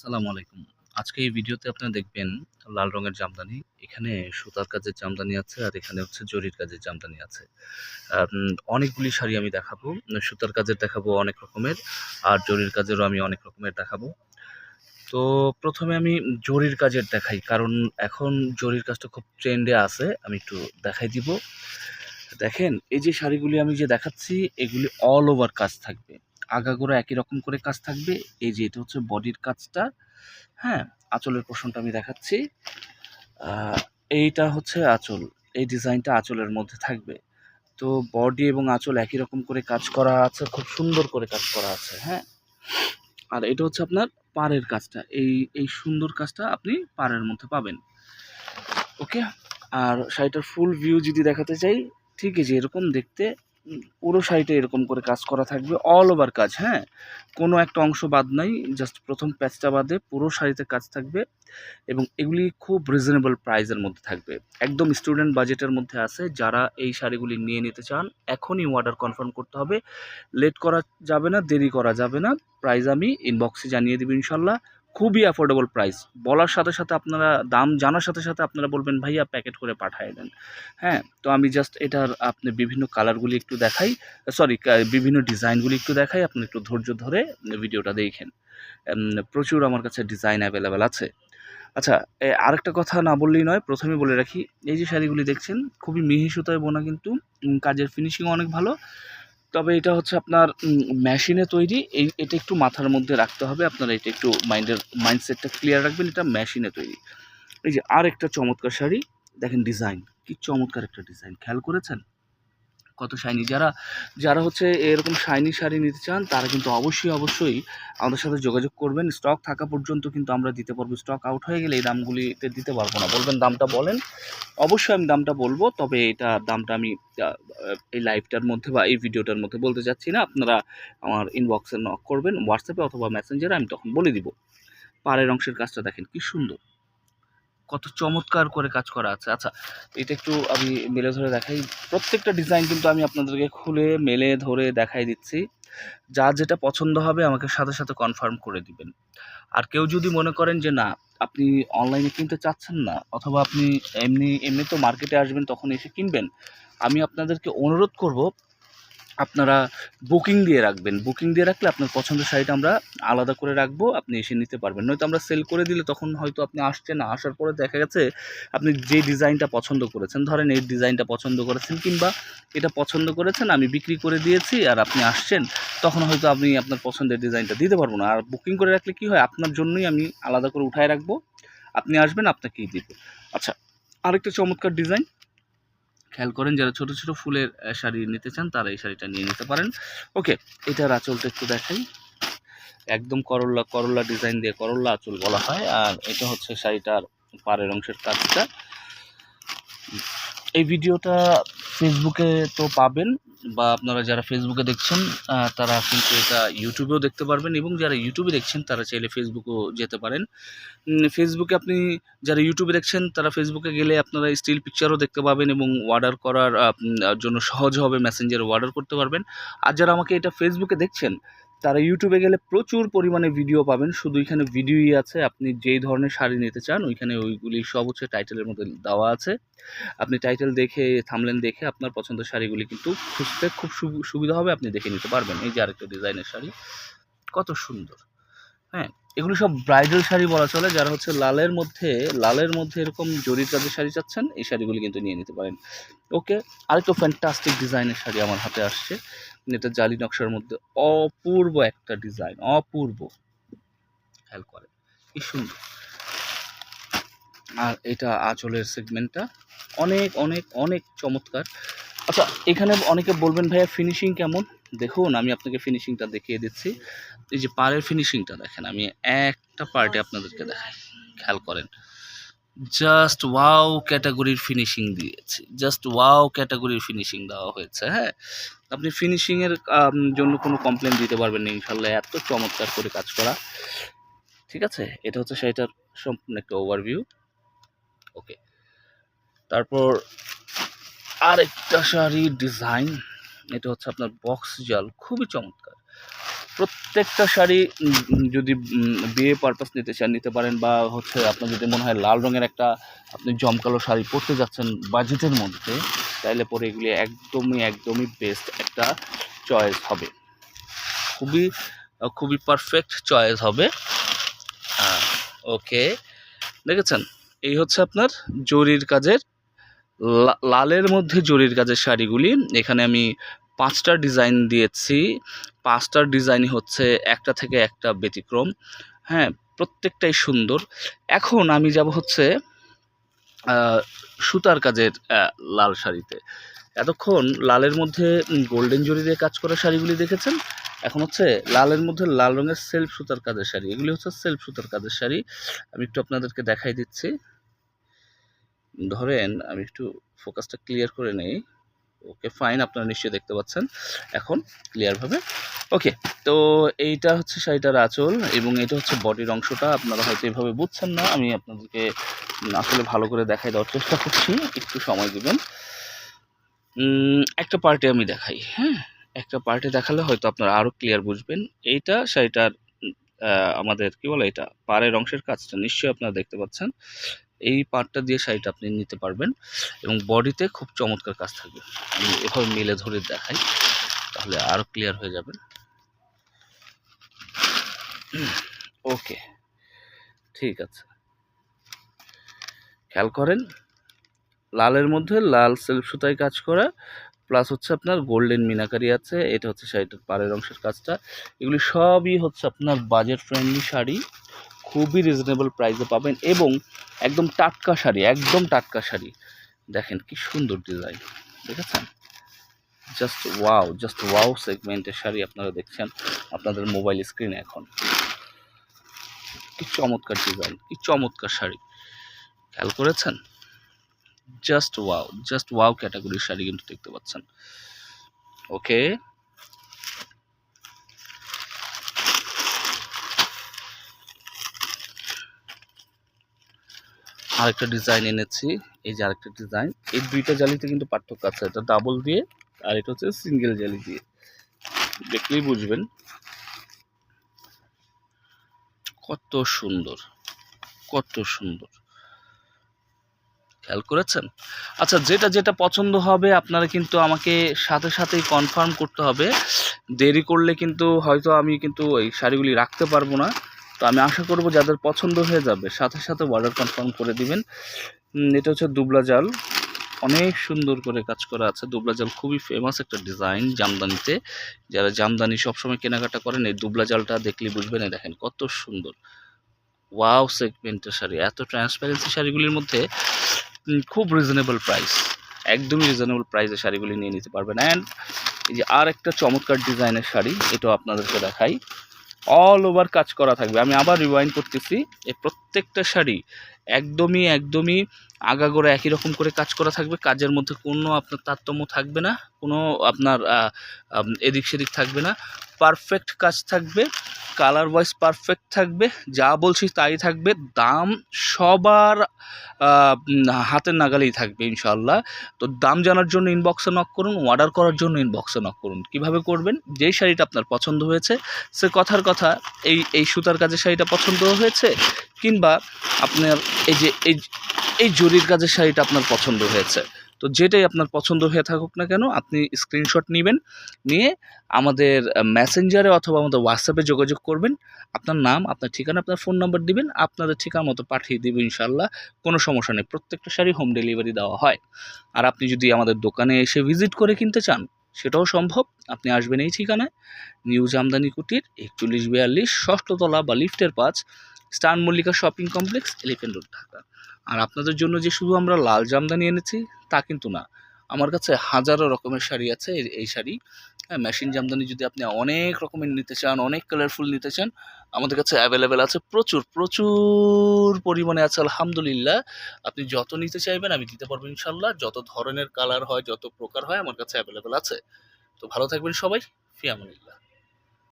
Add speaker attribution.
Speaker 1: আসসালামু আলাইকুম। আজকে এই ভিডিওতে আপনারা দেখবেন লাল রঙের জামদানি, এখানে সুতার কাজের জামদানি আছে আর এখানে হচ্ছে জরির কাজের জামদানি আছে। অনেকগুলি শাড়ি আমি দেখাবো, সুতার কাজের দেখাবো অনেক রকমের আর জরির কাজেরও আমি অনেক রকমের দেখাবো। তো প্রথমে আমি জরির কাজের দেখাই, কারণ এখন জরির কাজটা খুব ট্রেন্ডে আছে, আমি একটু দেখাই দিব। দেখেন, এই যে শাড়িগুলি আমি যে দেখাচ্ছি, এগুলি অল ওভার কাজ থাকবে। আগাগোড়া একই রকম করে কাজ থাকবে। এই যে এটা হচ্ছে বডির কাজটা। হ্যাঁ আঁচলের পোর্শনটা আমি দেখাচ্ছি। এইটা হচ্ছে আঁচল। এই ডিজাইনটা আঁচলের মধ্যে থাকবে। তো বডি এবং আঁচল একই রকম করে কাজ করা আছে, খুব সুন্দর করে কাজ করা আছে হ্যাঁ। আর এটা হচ্ছে আপনার পাড়ের কাজটা। এই এই সুন্দর কাজটা আপনি পাড়ের মধ্যে পাবেন। ওকে? আর শাড়িটার ফুল ভিউ যদি দেখাতে চাই ঠিক আছে এরকম দেখতে। পুরো শাড়িটা এরকম করে কাজ করা থাকবে অল ওভার কাজ হ্যাঁ? কোনো একটা অংশ বাদ নাই জাস্ট প্রথম প্যাচটা বাদে পুরো শাড়িতে কাজ থাকবে এবং এগুলি খুব রিজনেবল প্রাইজের মধ্যে থাকবে। একদম স্টুডেন্ট বাজেটের মধ্যে আছে, যারা এই শাড়িগুলি নিয়ে নিতে চান, এখনই অর্ডার কনফার্ম করতে হবে। লেট করা যাবে না, দেরি করা যাবে না প্রাইস আমি ইনবক্সে জানিয়ে দেবো ইনশাল্লাহ। খুবই অ্যাফোর্ডেবল প্রাইস বলার সাথে সাথে আপনারা, দাম জানার সাথে সাথে আপনারা বলবেন, ভাইয়া প্যাকেট করে পাঠিয়ে দেন। হ্যাঁ তো আমি জাস্ট এটার আপনি বিভিন্ন কালারগুলি একটু দেখাই। সরি বিভিন্ন ডিজাইনগুলি একটু দেখাই। আপনি একটু ধৈর্য ধরে ভিডিওটা দেখেন। প্রচুর আমার কাছে ডিজাইন অ্যাভেলেবেল আছে। আচ্ছা আরেকটা কথা না বললেই নয় প্রথমে বলে রাখি, এই যে শাড়িগুলি দেখছেন, খুবই মিহি সুতায় বোনা কিন্তু কাজের ফিনিশিং অনেক ভালো। তবে এটা হচ্ছে আপনার মেশিনে তৈরি। এই, এটা একটু মাথার মধ্যে রাখতে হবে। আপনারা এটা একটু মাইন্ডের মাইন্ডসেটটা ক্লিয়ার রাখবেন। এটা মেশিনে তৈরি। এই যে আর একটা চমৎকার শাড়ি। দেখেন ডিজাইন কি চমৎকার একটা ডিজাইন খেয়াল করেছেন? কত শাইনি যারা যারা হচ্ছে এরকম শাইনি শাড়ি নিতে চান, তারা কিন্তু অবশ্যই অবশ্যই আমাদের সাথে যোগাযোগ করবেন। স্টক থাকা পর্যন্ত কিন্তু আমরা দিতে পারব। স্টক আউট হয়ে গেলে এই দামগুলিতে দিতে পারব না। বলবেন দামটা বলেন। অবশ্যই আমি দামটা বলব, তবে এটা দামটা আমি এই লাইভটার মধ্যে বা এই ভিডিওটার মধ্যে বলতে চাচ্ছি না। আপনারা আমার ইনবক্সে নক করবেন হোয়াটসঅ্যাপে অথবা মেসেঞ্জারে আমি তখন বলে দিব। পাড়ের অংশের কাজটা দেখেন, কি সুন্দর। কত চমৎকার করে কাজ করা আছে। আচ্ছা এটা একটু আমি মেলে ধরে দেখাই। প্রত্যেকটা ডিজাইন কিন্তু আমি আপনাদেরকে খুলে, মেলে ধরে দেখাই দিচ্ছি। যা যেটা পছন্দ হবে আমাকে সাথে সাথে কনফার্ম করে দিবেন। আর কেউ যদি মনে করেন যে, না, আপনি অনলাইনে কিনতে চাচ্ছেন না, অথবা আপনি এমনি এমনি তো মার্কেটে আসবেন, তখন এসে কিনবেন। আমি আপনাদেরকে অনুরোধ করব আপনারা বুকিং দিয়ে রাখবেন। বুকিং দিয়ে রাখলে আপনার পছন্দের শাড়িটা আমরা আলাদা করে রাখব, আপনি এসে নিতে পারবেন। নয়তো আমরা সেল করে দিলে তখন হয়তো আপনি আসছেন না, আসার পরে দেখা গেছে আপনি যে ডিজাইনটা পছন্দ করেছেন, ধরেন এই ডিজাইনটা পছন্দ করেছেন কিংবা এটা পছন্দ করেছেন, আমি বিক্রি করে দিয়েছি আর আপনি আসছেন, তখন হয়তো আপনি আপনার পছন্দের ডিজাইনটা দিতে পারব না। আর বুকিং করে রাখলে কি হয়? আপনার জন্যই আমি আলাদা করে উঠায় রাখব, আপনি আসবেন, আপনাকেই দিব। আচ্ছা আরেকটা চমৎকার ডিজাইন। খেয়াল করেন, যারা ছোট ছোট ফুলের শাড়ি নিতে চান, তারা এই শাড়িটা নিয়ে নিতে পারেন। ওকে এটার আঁচলটা একটু দেখাই। একদম করল্লা করল্লা ডিজাইন দিয়ে করল্লা আঁচল বলা হয়, আর এটা হচ্ছে শাড়িটার পাড়ের অংশের কাজটা। এই ভিডিওটা ফেসবুকে তো পাবেন বা আপনারা যারা ফেসবুকে দেখছেন তারা কিন্তু এটা ইউটিউবেও দেখতে পারবেন এবং যারা ইউটিউবে দেখছেন, তারা চাইলে ফেসবুকেও যেতে পারেন। ফেসবুকে আপনি যারা ইউটিউবে দেখছেন, তারা ফেসবুকে গেলে আপনারা স্টিল পিকচারও দেখতে পাবেন এবং অর্ডার করার জন্য সহজ হবে মেসেঞ্জারে অর্ডার করতে পারবেন। আর যারা আমাকে এটা ফেসবুকে দেখছেন তারা ইউটিউবে গেলে প্রচুর পরিমাণে ভিডিও পাবেন। শুধু এখানে ভিডিওই আছে। আপনি যেই ধরনের শাড়ি নিতে চান, ওইখানে ওইগুলি সব হচ্ছে টাইটেলের মধ্যে দেওয়া আছে। আপনি টাইটেল দেখে থামলেন দেখে আপনার পছন্দের শাড়িগুলি কিন্তু খুঁজতে খুব সুবিধা হবে। আপনি দেখে নিতে পারবেন। এই যে আরেকটা ডিজাইনের শাড়ি, কত সুন্দর। হ্যাঁ এগুলো সব ব্রাইডাল শাড়ি বলা চলে। যারা হচ্ছে লালের মধ্যে লালের মধ্যে এরকম জরির কাজের শাড়ি চাচ্ছেন, এই শাড়িগুলি কিন্তু নিয়ে নিতে পারেন। ওকে আরেকটা ফ্যান্টাস্টিক ডিজাইনের শাড়ি আমার হাতে আসছে। এটা জালি নকশার মধ্যে অপূর্ব একটা ডিজাইন অপূর্ব। খেয়াল করে কি সুন্দর। আর এটা আঁচলের সেগমেন্টটা অনেক অনেক অনেক চমৎকার। আচ্ছা এখানে অনেকে বলবেন, ভাইয়া ফিনিশিং কেমন? দেখুন, আমি আপনাকে ফিনিশিংটা দেখিয়ে দিচ্ছি। এই যে পাড়ের ফিনিশিংটা দেখেন, আমি একটা পার্টে আপনাদেরকে দেখাই। খেয়াল করেন। জাস্ট ওয়াও ক্যাটাগরির ফিনিশিং দিয়েছি। জাস্ট ওয়াও ক্যাটাগরির ফিনিশিং দেওয়া হয়েছে হ্যাঁ? আপনি ফিনিশিংয়ের জন্য কোনো কমপ্লেন দিতে পারবেন না ইনশাল্লাহ এত চমৎকার করে কাজ করা। ঠিক আছে? এটা হচ্ছে সেটার সম্পূর্ণ একটা ওভারভিউ ওকে তারপর আরেকটা শাড়ির ডিজাইন এটা হচ্ছে আপনার বক্স জাল খুবই চমৎকার। প্রত্যেকটা শাড়ি যদি বিয়ে পারপাস নিতে চান, নিতে পারেন বা হচ্ছে আপনার যদি মনে হয় লাল রঙের একটা আপনি জমকালো শাড়ি পরতে যাচ্ছেন বাজেটের মধ্যে তাহলে পরে এগুলি একদমই একদমই বেস্ট একটা চয়েস হবে। খুবই খুবই পারফেক্ট চয়েস হবে। ওকে দেখেছেন? এই হচ্ছে আপনার জরির কাজের লালের মধ্যে জরির কাজের শাড়িগুলি। এখানে আমি পাঁচটা ডিজাইন দিয়েছি। পাঁচটার ডিজাইনই হচ্ছে একটা থেকে একটা ব্যতিক্রম। হ্যাঁ প্রত্যেকটাই সুন্দর। এখন আমি যাব হচ্ছে সুতার কাজের লাল শাড়িতে। এতক্ষণ লালের মধ্যে গোল্ডেন জরি দিয়ে কাজ করা শাড়িগুলি দেখেছেন? এখন হচ্ছে লালের মধ্যে লাল রঙের সেলফ সুতার কাজের শাড়ি। এগুলি হচ্ছে সেলফ সুতার কাজের শাড়ি। আমি একটু আপনাদেরকে দেখাই দিচ্ছি। ধরেন, আমি একটু ফোকাসটা ক্লিয়ার করে নেই। ওকে ফাইন আপনারা নিশ্চয়ই দেখতে পাচ্ছেন। এখন ক্লিয়ারভাবে ওকে তো এইটা হচ্ছে শাড়িটার আঁচল এবং এটা হচ্ছে বডির অংশটা। আপনারা হয়তো এভাবে বুঝছেন না। আমি আপনাদেরকে আসলে ভালো করে দেখাই দেওয়ার চেষ্টা করছি। একটু সময় দিবেন। একটা পার্টে আমি দেখাই হ্যাঁ? একটা পার্টে দেখালে হয়তো আপনারা আরও ক্লিয়ার বুঝবেন। এইটা শাড়িটার আমাদের, কি বলে এটা? পাড়ের অংশের কাজটা নিশ্চয়ই আপনারা দেখতে পাচ্ছেন। এই পার্টটা দিয়ে শাড়িটা আপনি নিতে পারবেন এবং বডিতে খুব চমৎকার কাজ থাকবে। আমি এভাবে মিলে ধরে দেখাই, তাহলে আরও ক্লিয়ার হয়ে যাবে। ওকে, ঠিক আছে। খেয়াল করেন, লালের মধ্যে লাল সেলফ সুতায় কাজ করা প্লাস হচ্ছে আপনার গোল্ডেন মিনাকারি আছে, এটা হচ্ছে শাড়িটার পাড়ের অংশের কাজটা। এগুলি সবই হচ্ছে আপনার বাজেট ফ্রেন্ডলি শাড়ি। খুবই রিজনেবল প্রাইসে পাবেন এবং একদম টাটকা শাড়ি, একদম টাটকা শাড়ি। দেখেন কি সুন্দর ডিজাইন দেখেছেন? জাস্ট ওয়াও জাস্ট ওয়াও সেগমেন্টের শাড়ি আপনারা দেখছেন আপনাদের মোবাইল স্ক্রিনে এখন। কি চমৎকার ডিজাইন কি চমৎকার শাড়ি। খেয়াল করেছেন? জাস্ট ওয়াও জাস্ট ওয়াও ক্যাটাগরির শাড়ি কিন্তু দেখতে পাচ্ছেন। ওকে আরেকটা ডিজাইন এনেছি। এই যে আরেকটা ডিজাইন এই দুইটা জালিতে কিন্তু পার্থক্য আছে। এটা ডাবল দিয়ে আর এটা হচ্ছে সিঙ্গেল জালি দিয়ে। দেখলেই বুঝবেন কত সুন্দর কত সুন্দর। খেয়াল করেছেন? আচ্ছা যেটা যেটা পছন্দ হবে আপনারা কিন্তু আমাকে সাথে সাথেই কনফার্ম করতে হবে। দেরি করলে কিন্তু হয়তো আমি কিন্তু এই শাড়িগুলি রাখতে পারব না। তো আমি আশা করব যাদের পছন্দ হয়ে যাবে, সাথে সাথে অর্ডার কনফার্ম করে দিবেন। এটা হচ্ছে দুবলা জাল। অনেক সুন্দর করে কাজ করা আছে। দুবলা জাল খুবই ফেমাস একটা ডিজাইন জামদানিতে। যারা জামদানি সবসময় কেনাকাটা করেন, এই দুবলা জালটা দেখলে বুঝবেন, এই দেখেন কত সুন্দর। ওয়াও সেগমেন্টের শাড়ি। এত ট্রান্সপারেন্সি শাড়িগুলির মধ্যে খুব রিজনেবল প্রাইস একদমই রিজনেবল প্রাইসে শাড়িগুলি নিয়ে নিতে পারবেন। অ্যান্ড এই যে আর একটা চমৎকার ডিজাইনের শাড়ি, এটাও আপনাদেরকে দেখাই। অল ওভার কাজ করা থাকবে। আমি আবার রিওয়াইন করতেছি এই প্রত্যেকটা শাড়ি একদমই একদমই আগাগোড়া একই রকম করে কাজ করা থাকবে, কাজের মধ্যে কোনো আপনার তারতম্য থাকবে না, কোনো আপনার এদিক সেদিক থাকবে না। পারফেক্ট কাজ থাকবে কালার ওয়াইজ পারফেক্ট থাকবে, যা বলছি তাই থাকবে, দাম সবার হাতের নাগালেই থাকবে ইনশাল্লাহ তো দাম জানার জন্য ইনবক্সে নক করুন অর্ডার করার জন্য ইনবক্সে নক করুন। কীভাবে করবেন? যেই শাড়িটা আপনার পছন্দ হয়েছে, সে কথার কথা, এই এই সুতার কাজের শাড়িটা পছন্দ হয়েছে, কিংবা আপনার এই যে, এই এই জরির কাজের শাড়িটা আপনার পছন্দ হয়েছে। তো যেটাই আপনার পছন্দ হয়ে থাকুক না কেন, আপনি স্ক্রিনশট নেবেন, নিয়ে আমাদের মেসেঞ্জারে অথবা আমাদের হোয়াটসঅ্যাপে যোগাযোগ করবেন। আপনার নাম, আপনার ঠিকানা, আপনার ফোন নাম্বার দিবেন, আপনাদের ঠিকানা মতো পাঠিয়ে দেবো ইনশাল্লাহ কোনো সমস্যা নেই, প্রত্যেকটা শাড়ি হোম ডেলিভারি দেওয়া হয়। আর আপনি যদি আমাদের দোকানে এসে ভিজিট করে কিনতে চান, সেটাও সম্ভব। আপনি আসবেন এই ঠিকানায় নিউ জামদানি কুটির একচল্লিশ বিয়াল্লিশ, ষষ্ঠতলা বা লিফটের পাঁচ, স্টান Mallika shopping complex elephant road Dhaka. আর আপনাদের জন্য যে শুধু আমরা লাল জামদানি এনেছি, তা কিন্তু না। আমার কাছে হাজারো রকমের শাড়ি আছে এই- শাড়ি। হ্যাঁ মেশিন জামদানি যদি আপনি অনেক রকমের নিতে চান, অনেক কালারফুল নিতে চান, আমাদের কাছে অ্যাভেলেবেল আছে প্রচুর প্রচুর পরিমাণে আছে, আলহামদুলিল্লাহ। আপনি যত নিতে চাইবেন, আমি দিতে পারব ইনশাল্লাহ যত ধরনের কালার হয়, যত প্রকার হয়, আমার কাছে অ্যাভেলেবেল আছে। তো ভালো থাকবেন সবাই। ফিয়ামুলিল্লাহ